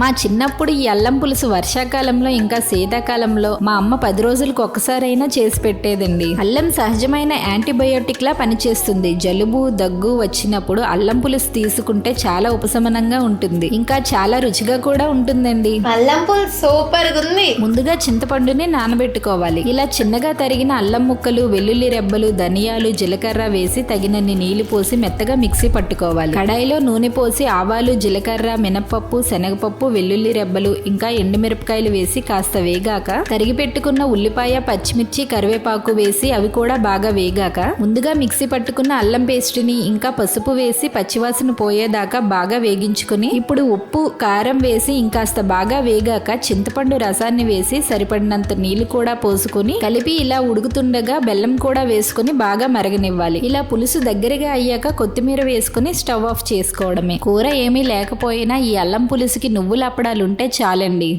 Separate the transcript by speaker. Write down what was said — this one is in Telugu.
Speaker 1: మా చిన్నప్పుడు ఈ అల్లం పులుసు వర్షాకాలంలో ఇంకా శీతాకాలంలో మా అమ్మ పది రోజులకు ఒక్కసారైనా చేసి పెట్టేదండి. అల్లం సహజమైన యాంటీబయోటిక్ లా పనిచేస్తుంది. జలుబు దగ్గు వచ్చినప్పుడు అల్లం పులుసు తీసుకుంటే చాలా ఉపశమనంగా ఉంటుంది. ఇంకా చాలా రుచిగా కూడా ఉంటుందండి.
Speaker 2: అల్లం పులుసు సూపర్ ఉంది.
Speaker 1: ముందుగా చింతపండుని నానబెట్టుకోవాలి. ఇలా చిన్నగా తరిగిన అల్లం ముక్కలు వెల్లుల్లి రెబ్బలు ధనియాలు జీలకర్ర వేసి తగినన్ని నీళ్ళు పోసి మెత్తగా మిక్సీ పట్టుకోవాలి. కడాయిలో నూనె పోసి ఆవాలు జీలకర్ర మినపప్పు శనగపప్పు వెల్లుల్లి రెబ్బలు ఇంకా ఎండుమిరపకాయలు వేసి కాస్త వేగాక తరిగి పెట్టుకున్న ఉల్లిపాయ పచ్చిమిర్చి కరివేపాకు వేసి అవి కూడా బాగా వేగాక ముందుగా మిక్సీ పట్టుకున్న అల్లం పేస్ట్ని ఇంకా పసుపు వేసి పచ్చివాసన పోయేదాకా బాగా వేగించుకుని ఇప్పుడు ఉప్పు కారం వేసి ఇంకాస్త బాగా వేగాక చింతపండు రసాన్ని వేసి సరిపడినంత నీళ్ళు కూడా పోసుకుని కలిపి ఇలా ఉడుకుతుండగా బెల్లం కూడా వేసుకుని బాగా మరగనివ్వాలి. ఇలా పులుసు దగ్గరగా అయ్యాక కొత్తిమీర వేసుకుని స్టవ్ ఆఫ్ చేసుకోవడమే. కూర ఏమీ లేకపోయినా ఈ అల్లం పులుసుకి నువ్వులు అప్పడాలుంటే చాలండి.